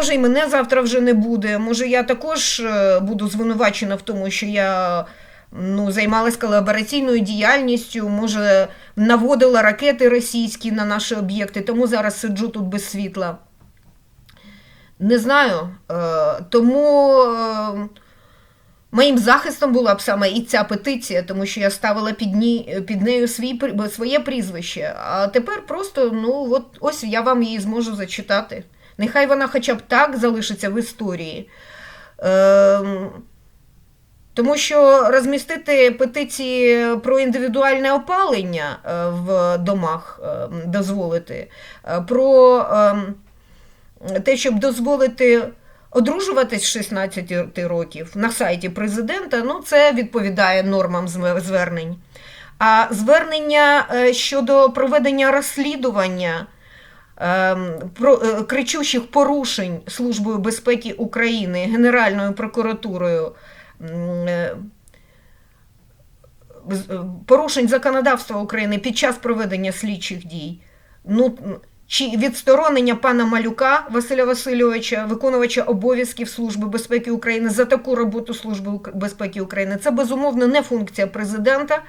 Може, і мене завтра вже не буде. Може, я також е, буду звинувачена в тому, що я ну, займалась колабораційною діяльністю, може, наводила ракети російські на наші об'єкти, тому зараз сиджу тут без світла. Не знаю. Е, Тому е, моїм захистом була б саме і ця петиція, тому що я ставила під, ні, під нею свій, своє прізвище. А тепер просто, ну, от ось я вам її зможу зачитати. Нехай вона хоча б так залишиться в історії. Ем, тому що розмістити петиції про індивідуальне опалення е, в домах ем, дозволити, е, про ем, те, щоб дозволити одружуватись з 16 років на сайті президента, ну це відповідає нормам звернень. А звернення е, щодо проведення розслідування е, кричущих порушень Службою безпеки України, Генеральною прокуратурою. е, е, Порушень законодавства України під час проведення слідчих дій. Ну, чи відсторонення пана Малюка Василя Васильовича, виконувача обов'язків Служби безпеки України за таку роботу Служби безпеки України, це безумовно не функція президента.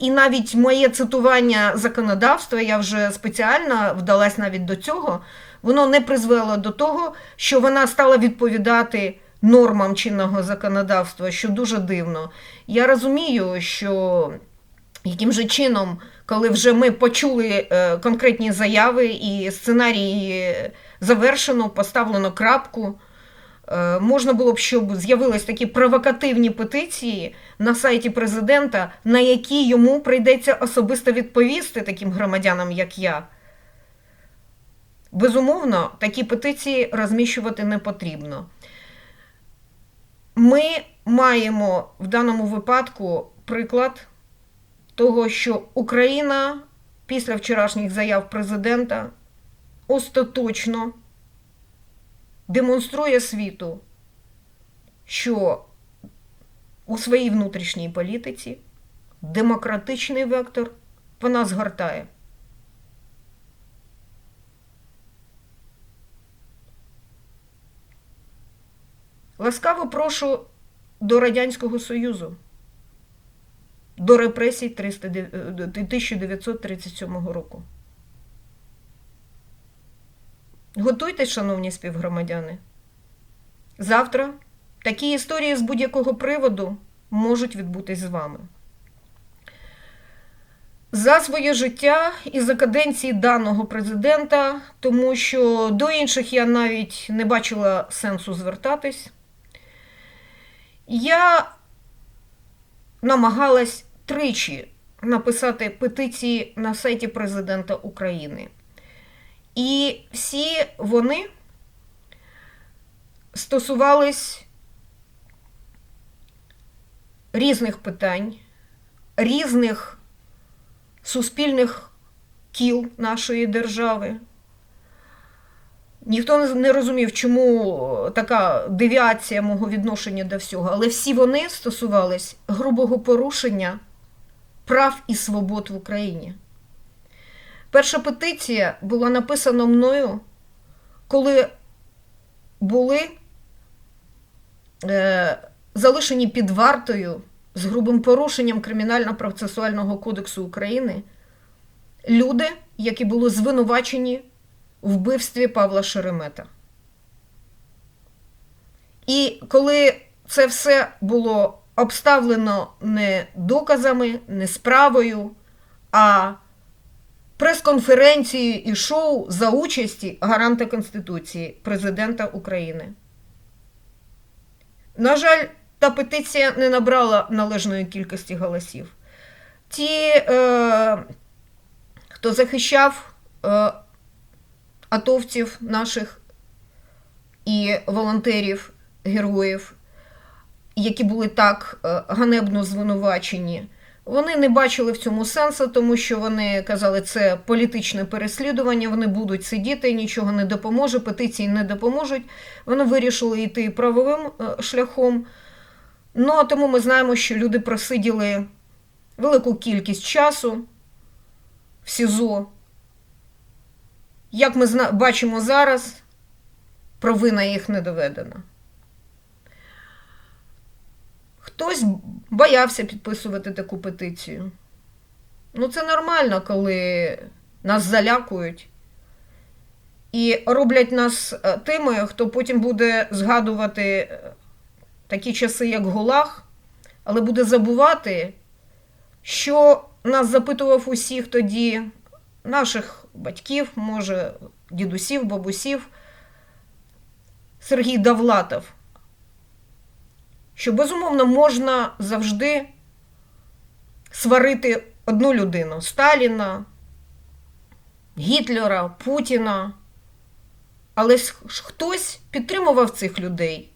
І навіть моє цитування законодавства, я вже спеціально вдалась навіть до цього, воно не призвело до того, що вона стала відповідати нормам чинного законодавства, що дуже дивно. Я розумію, що яким же чином, коли вже ми почули е, конкретні заяви і сценарії завершено, поставлено крапку. Е, Можна було б, щоб з'явились такі провокативні петиції на сайті президента, на які йому прийдеться особисто відповісти таким громадянам, як я. Безумовно, такі петиції розміщувати не потрібно. Ми маємо в даному випадку приклад того, що Україна після вчорашніх заяв президента остаточно демонструє світу, що у своїй внутрішній політиці демократичний вектор вона згортає. Ласкаво прошу до Радянського Союзу, до репресій 300 де- е, 1937 року. Готуйтесь, шановні співгромадяни. Завтра такі історії з будь-якого приводу можуть відбутись з вами. За своє життя і за каденції даного президента, тому що до інших я навіть не бачила сенсу звертатись. Я намагалась тричі написати петиції на сайті президента України. І всі вони стосувались різних питань, різних суспільних кіл нашої держави. Ніхто не- розумів, чому така девіація мого відношення до всього, але всі вони стосувались грубого порушення прав і свобод в Україні. Перша петиція була написана мною, коли були е, залишені під вартою з грубим порушенням Кримінально-процесуального кодексу України люди, які були звинувачені в вбивстві Павла Шеремета. І коли це все було обставлено не доказами, не справою, а прес-конференцією і шоу за участі гаранта Конституції президента України. На жаль, та петиція не набрала належної кількості голосів. Ті, е, хто захищав е, атовців наших і волонтерів, героїв, які були так е, ганебно звинувачені, вони не бачили в цьому сенсу, тому що вони казали, це політичне переслідування, вони будуть сидіти, нічого не допоможе, петиції не допоможуть. Вони вирішили йти правовим е, шляхом. Ну, а тому ми знаємо, що люди просиділи велику кількість часу в СІЗО. Як ми бачимо зараз, провина їх не доведена. Хтось боявся підписувати таку петицію. Ну, це нормально, коли нас залякують і роблять нас е, тими, хто потім буде згадувати е, такі часи, як Гулаг, але буде забувати, що нас запитував усіх тоді, наших батьків, може, дідусів, бабусів, Сергій Давлатов, що безумовно можна завжди сварити одну людину Сталіна, Гітлера, Путіна. Але ж хтось підтримував цих людей.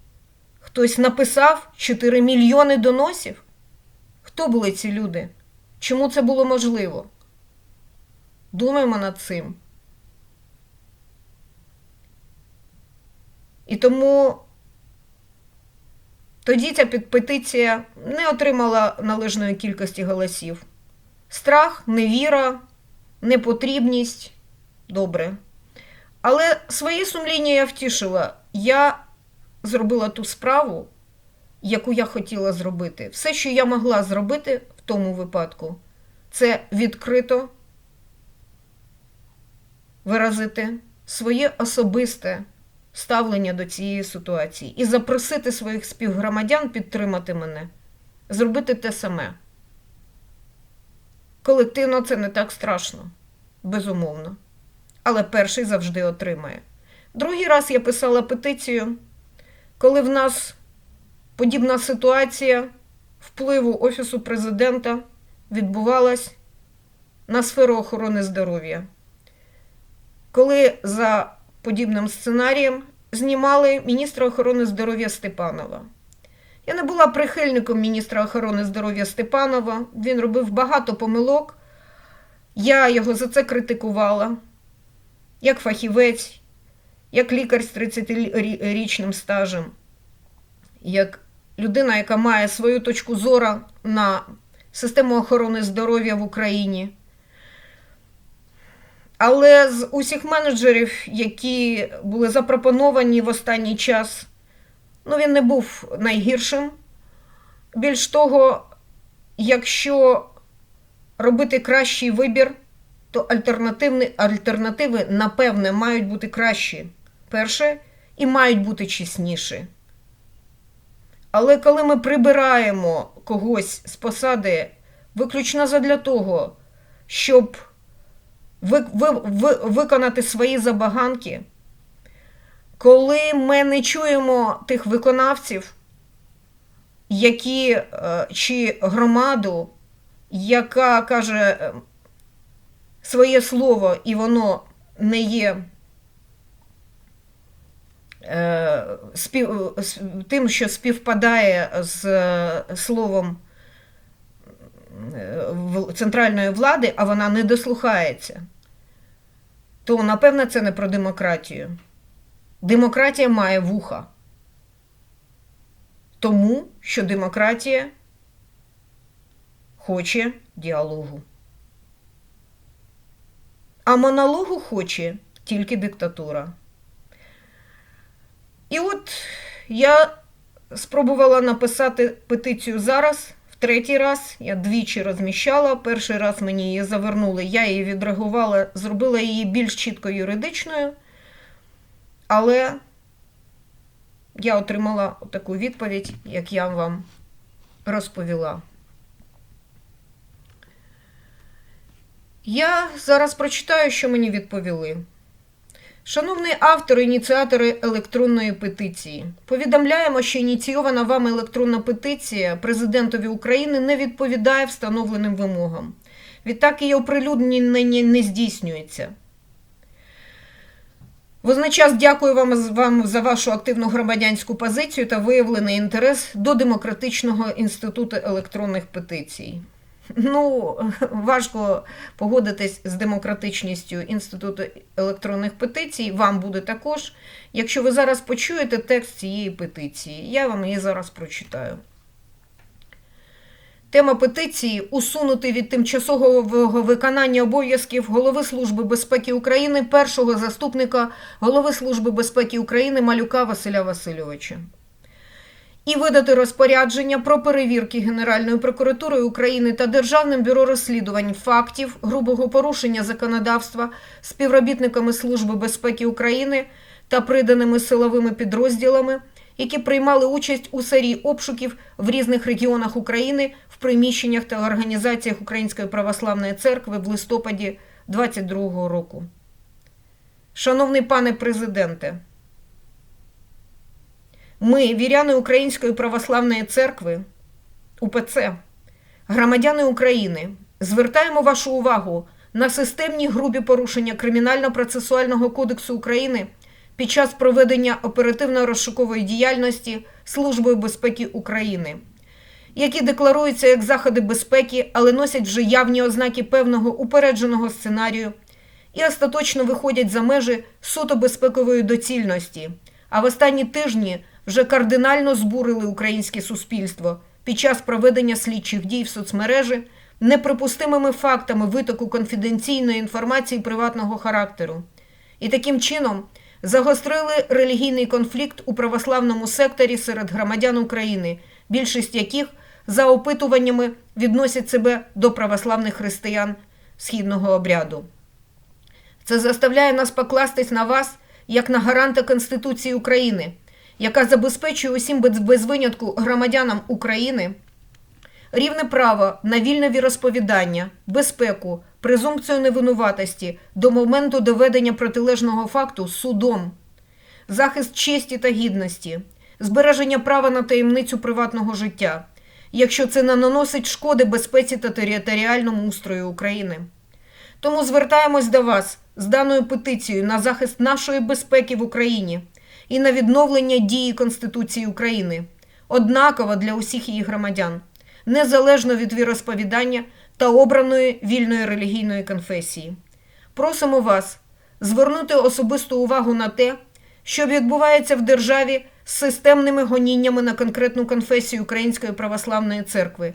Хтось написав 4 мільйони доносів. Хто були ці люди? Чому це було можливо? Думаємо над цим. І тому тоді ця петиція не отримала належної кількості голосів. Страх, невіра, непотрібність добре. Але своє сумління я втішила. Я зробила ту справу, яку я хотіла зробити. Все, що я могла зробити в тому випадку, це відкрито виразити своє особисте ставлення до цієї ситуації і запросити своїх співгромадян підтримати мене, зробити те саме. Колективно це не так страшно, безумовно. Але перший завжди отримає. Другий раз я писала петицію, коли в нас подібна ситуація впливу Офісу президента відбувалась на сферу охорони здоров'я. Коли за подібним сценарієм знімали міністра охорони здоров'я Степанова. Я не була прихильником міністра охорони здоров'я Степанова. Він робив багато помилок. Я його за це критикувала, як фахівець, як лікар з 30-річним стажем, як людина, яка має свою точку зору на систему охорони здоров'я в Україні. Але з усіх менеджерів, які були запропоновані в останній час, ну він не був найгіршим. Більш того, якщо робити кращий вибір, то альтернативні, альтернативи, напевне, мають бути кращі. Перше, і мають бути чесніші. Але коли ми прибираємо когось з посади виключно задля того, щоб ви, ви, ви, виконати свої забаганки, коли ми не чуємо тих виконавців, які е, чи громаду, яка каже е, своє слово, і воно не є е, спів, тим, що співпадає з словом центральної влади, а вона не дослухається, то напевно це не про демократію. Демократія має вуха. Тому що демократія хоче діалогу. А монологу хоче тільки диктатура. І от я спробувала написати петицію зараз. Третій раз я двічі розміщала. Перший раз мені її завернули, я її відреагувала, зробила її більш чітко юридичною. Але я отримала таку відповідь, як я вам розповіла. Я зараз прочитаю, що мені відповіли. Шановний автор, ініціатори електронної петиції, повідомляємо, що ініційована вами електронна петиція президентові України не відповідає встановленим вимогам. Відтак її оприлюднення не здійснюється. Водночас дякую вам, вам за вашу активну громадянську позицію та виявлений інтерес до Демократичного інституту електронних петицій. Ну, важко погодитись з демократичністю Інституту електронних петицій. Вам буде також. Якщо ви зараз почуєте текст цієї петиції, я вам її зараз прочитаю. Тема петиції усунути від тимчасового виконання обов'язків голови Служби безпеки України першого заступника голови Служби безпеки України Малюка Василя Васильовича. І видати розпорядження про перевірки Генеральною прокуратурою України та Державним бюро розслідувань фактів грубого порушення законодавства співробітниками Служби безпеки України та приданими силовими підрозділами, які приймали участь у серії обшуків в різних регіонах України в приміщеннях та організаціях Української православної церкви в листопаді 2022 року. Шановний пане президенте, ми, віряни Української православної церкви, УПЦ, громадяни України, звертаємо вашу увагу на системні грубі порушення Кримінально-процесуального кодексу України під час проведення оперативно-розшукової діяльності Службою безпеки України, які декларуються як заходи безпеки, але носять вже явні ознаки певного упередженого сценарію і остаточно виходять за межі суто безпекової доцільності. А в останні тижні вже кардинально збурили українське суспільство під час проведення слідчих дій в соцмережі неприпустимими фактами витоку конфіденційної інформації приватного характеру. І таким чином загострили релігійний конфлікт у православному секторі серед громадян України, більшість яких за опитуваннями відносять себе до православних християн східного обряду. Це заставляє нас покластись на вас як на гаранта Конституції України, яка забезпечує усім без, винятку громадянам України рівне право на вільне віросповідання, безпеку, презумпцію невинуватості до моменту доведення протилежного факту судом, захист честі та гідності, збереження права на таємницю приватного життя, якщо це не наносить шкоди безпеці та територіальному устрою України. Тому звертаємось до вас з даною петицією на захист нашої безпеки в Україні і на відновлення дії Конституції України, однаково для усіх її громадян, незалежно від віросповідання та обраної вільної релігійної конфесії. Просимо вас звернути особисту увагу на те, що відбувається в державі з системними гоніннями на конкретну конфесію Української православної церкви,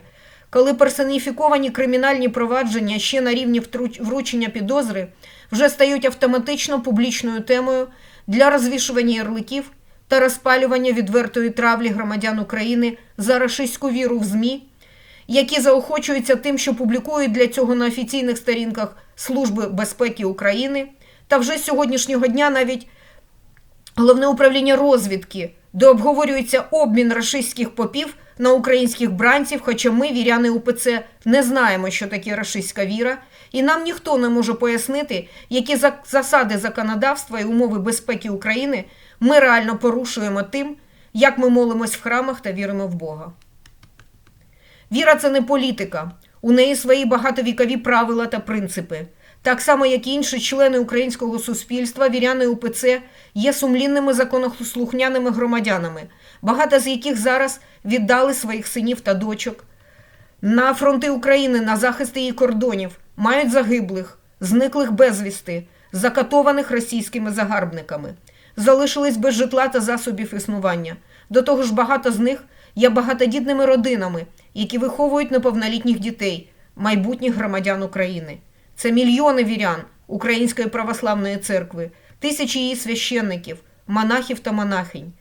коли персоніфіковані кримінальні провадження ще на рівні вручення підозри вже стають автоматично публічною темою для розвішування ярликів та розпалювання відвертої травлі громадян України за рашистську віру в ЗМІ, які заохочуються тим, що публікують для цього на офіційних сторінках Служби безпеки України, та вже з сьогоднішнього дня навіть Головне управління розвідки, де обговорюється обмін рашистських попів на українських бранців, хоча ми, віряни УПЦ, не знаємо, що таке рашистська віра, і нам ніхто не може пояснити, які засади законодавства і умови безпеки України ми реально порушуємо тим, як ми молимось в храмах та віримо в Бога. Віра це не політика. У неї свої багатовікові правила та принципи. Так само, як і інші члени українського суспільства, віряни УПЦ є сумлінними законослухняними громадянами, багато з яких зараз віддали своїх синів та дочок на фронти України на захист її кордонів, мають загиблих, зниклих безвісти, закатованих російськими загарбниками, залишились без житла та засобів існування. До того ж, багато з них є багатодітними родинами, які виховують неповнолітніх дітей, майбутніх громадян України. Це мільйони вірян Української православної церкви, тисячі її священників, монахів та монахинь.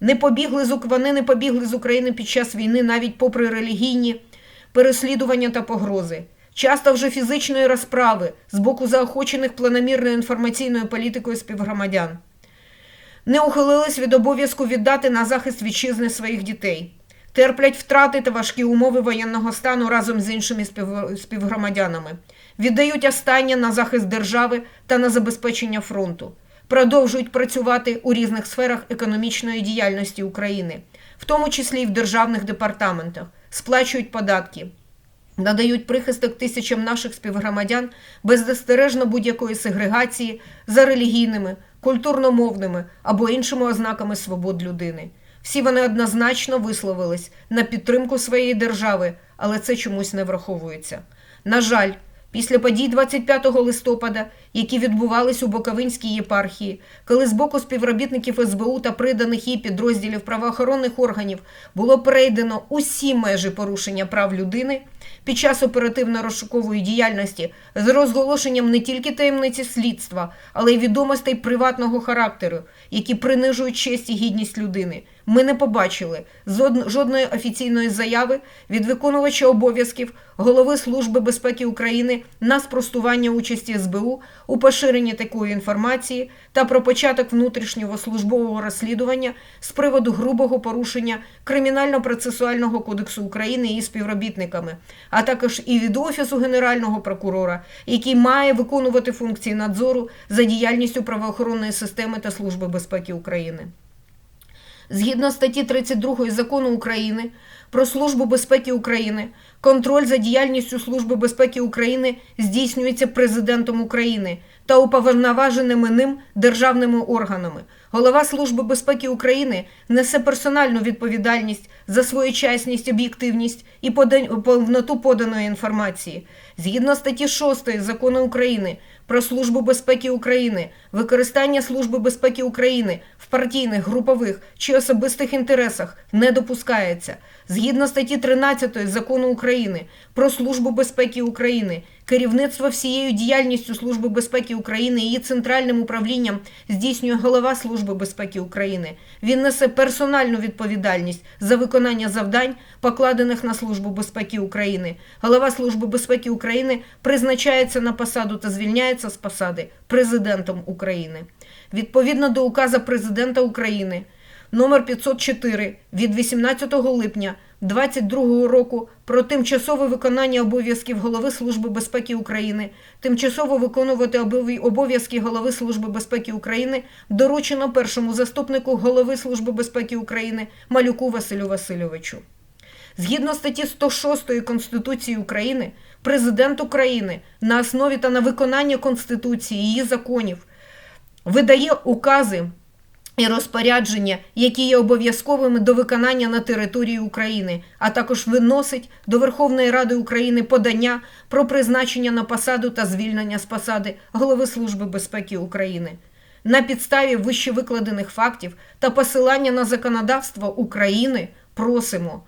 Не побігли з вони не побігли з України під час війни навіть попри релігійні переслідування та погрози. Часто вже фізичної розправи з боку заохочених планомірною інформаційною політикою співгромадян. Не ухилились від обов'язку віддати на захист вітчизни своїх дітей. Терплять втрати та важкі умови воєнного стану разом з іншими співгромадянами. Віддають останнє на захист держави та на забезпечення фронту. Продовжують працювати у різних сферах економічної діяльності України, в тому числі і в державних департаментах, сплачують податки, надають прихисток тисячам наших співгромадян беззастережно будь-якої сегрегації за релігійними, культурно-мовними або іншими ознаками свобод людини. Всі вони однозначно висловились на підтримку своєї держави, але це чомусь не враховується. На жаль, після подій 25 листопада які відбувались у Боковинській єпархії, коли з боку співробітників СБУ та приданих їй підрозділів правоохоронних органів було перейдено усі межі порушення прав людини під час оперативно-розшукової діяльності з розголошенням не тільки таємниці слідства, але й відомостей приватного характеру, які принижують честь і гідність людини. Ми не побачили жодної офіційної заяви від виконувача обов'язків голови Служби безпеки України на спростування участі СБУ у поширенні такої інформації та про початок внутрішнього службового розслідування з приводу грубого порушення Кримінально-процесуального кодексу України і співробітниками, а також і від Офісу Генерального прокурора, який має виконувати функції надзору за діяльністю правоохоронної системи та Служби безпеки України. Згідно статті 32 Закону України про Службу безпеки України, контроль за діяльністю Служби безпеки України здійснюється президентом України та уповноваженими ним державними органами. Голова Служби безпеки України несе персональну відповідальність за своєчасність, об'єктивність і повноту поданої інформації. Згідно статті 6 Закону України про Службу безпеки України, використання Служби безпеки України партійних, групових чи особистих інтересах не допускається. Згідно статті 13 Закону України про Службу безпеки України, керівництво всією діяльністю Служби безпеки України і її центральним управлінням здійснює голова Служби безпеки України. Він несе персональну відповідальність за виконання завдань, покладених на Службу безпеки України. Голова Служби безпеки України призначається на посаду та звільняється з посади президентом України. Відповідно до указа президента України номер 504 від 18 липня 2022 року про тимчасове виконання обов'язків голови Служби безпеки України, тимчасово виконувати обов'язки голови Служби безпеки України доручено першому заступнику голови Служби безпеки України Малюку Василю Васильовичу. Згідно статті 106 Конституції України, президент України на основі та на виконання Конституції її законів видає укази і розпорядження, які є обов'язковими до виконання на території України, а також виносить до Верховної Ради України подання про призначення на посаду та звільнення з посади голови Служби безпеки України. На підставі вищевикладених фактів та посилання на законодавство України просимо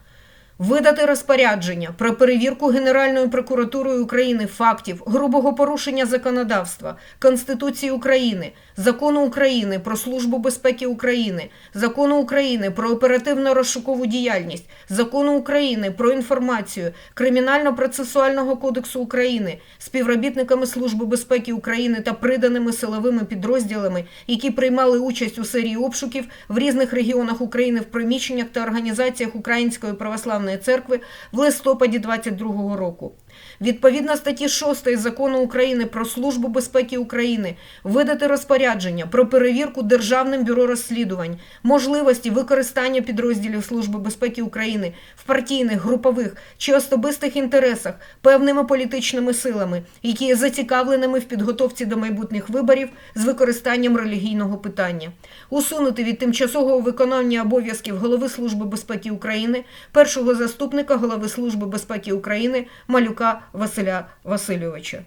видати розпорядження про перевірку Генеральною прокуратурою України фактів грубого порушення законодавства, Конституції України, Закону України про Службу безпеки України, Закону України про оперативно-розшукову діяльність, Закону України про інформацію, Кримінально-процесуального кодексу України, співробітниками Служби безпеки України та приданими силовими підрозділами, які приймали участь у серії обшуків в різних регіонах України в приміщеннях та організаціях Української православної церкви в листопаді 2022 року. Відповідно статті 6 Закону України про Службу безпеки України видати розпорядження про перевірку Державним бюро розслідувань можливості використання підрозділів Служби безпеки України в партійних, групових чи особистих інтересах певними політичними силами, які є зацікавленими в підготовці до майбутніх виборів з використанням релігійного питання, усунути від тимчасового виконання обов'язків голови Служби безпеки України, першого заступника голови Служби безпеки України Малюка Василя Васильовича.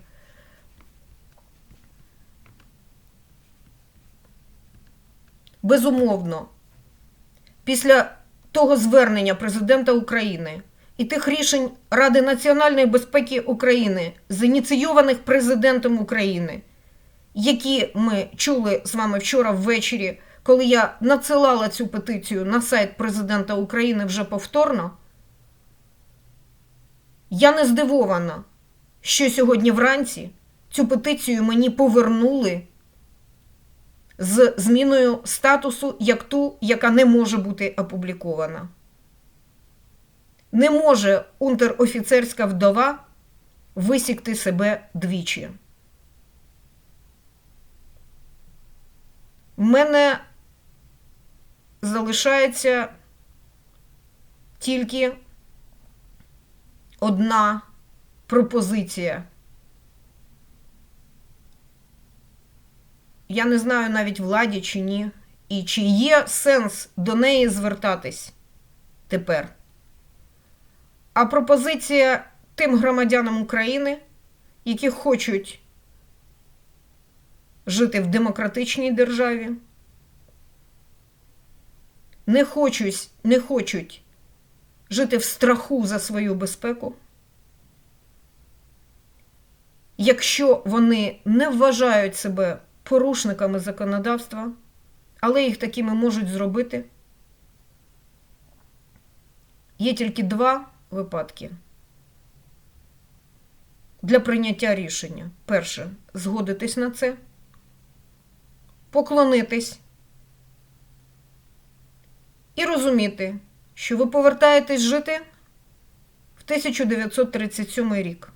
Безумовно, після того звернення президента України і тих рішень Ради національної безпеки України, зініційованих президентом України, які ми чули з вами вчора ввечері, коли я надсилала цю петицію на сайт президента України вже повторно. Я не здивована, що сьогодні вранці цю петицію мені повернули з зміною статусу як ту, яка не може бути опублікована. Не може унтер-офіцерська вдова висікти себе двічі. В мене залишається тільки одна пропозиція. Я не знаю навіть владі чи ні, і чи є сенс до неї звертатись тепер. А пропозиція тим громадянам України, які хочуть жити в демократичній державі, не хочуть, не хочуть жити в страху за свою безпеку. Якщо вони не вважають себе порушниками законодавства, але їх такими можуть зробити, є тільки два випадки для прийняття рішення. Перше згодитись на це, поклонитись і розуміти, що ви повертаєтесь жити? В 1937 рік,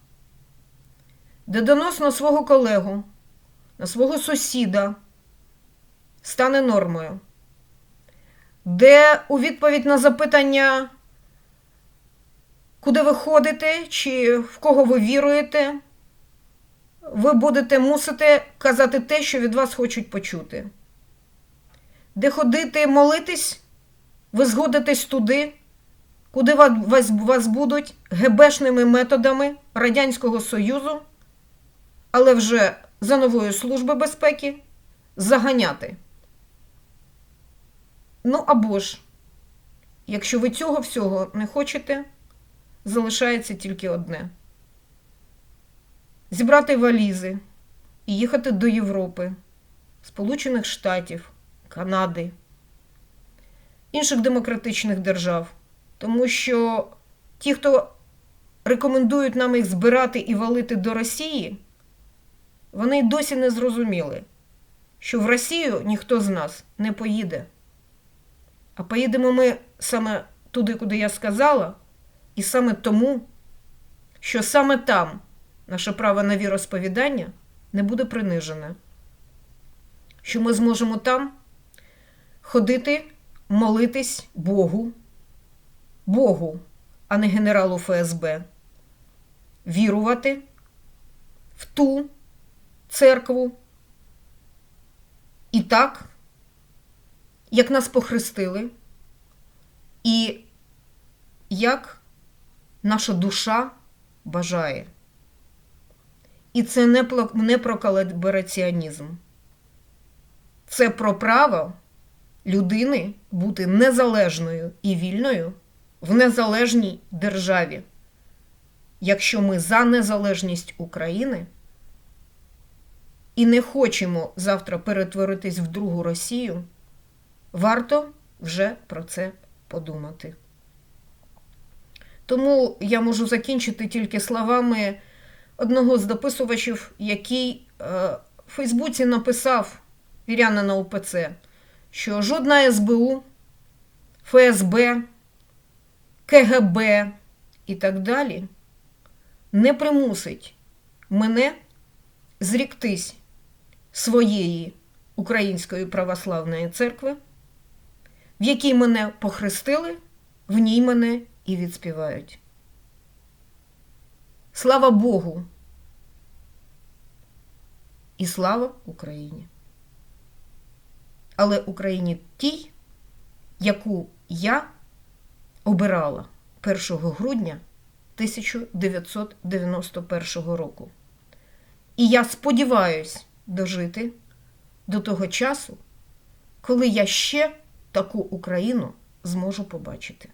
де донос на свого колегу, на свого сусіда стане нормою, де у відповідь на запитання, куди ви ходите, чи в кого ви віруєте, ви будете мусити казати те, що від вас хочуть почути. Де ходити молитись, ви згодитесь туди, куди вас, вас будуть ГБшними методами Радянського Союзу, але вже за новою Служби безпеки заганяти. Ну або ж, якщо ви цього всього не хочете, залишається тільки одне: зібрати валізи і їхати до Європи, Сполучених Штатів, Канади, інших демократичних держав. Тому що ті, хто рекомендують нам їх збирати і валити до Росії, вони й досі не зрозуміли, що в Росію ніхто з нас не поїде. А поїдемо ми саме туди, куди я сказала, і саме тому, що саме там наше право на віросповідання не буде принижене. Що ми зможемо там ходити, молитись Богу, Богу, а не генералу ФСБ, вірувати в ту церкву і так як нас похрестили, і як наша душа бажає. І це не про колабораціонізм. Це про право людини бути незалежною і вільною в незалежній державі. Якщо ми за незалежність України і не хочемо завтра перетворитись в другу Росію. Варто вже про це подумати. Тому я можу закінчити тільки словами одного з дописувачів, який е, в Фейсбуці написав вірянина УПЦ, що жодна СБУ, ФСБ, КГБ і так далі не примусить мене зріктись своєї Української православної церкви в якій мене похрестили, в ній мене і відспівають. Слава Богу! І слава Україні! Але Україні тій, яку я обирала 1 грудня 1991 року. І я сподіваюся дожити до того часу, коли я ще таку Україну зможу побачити.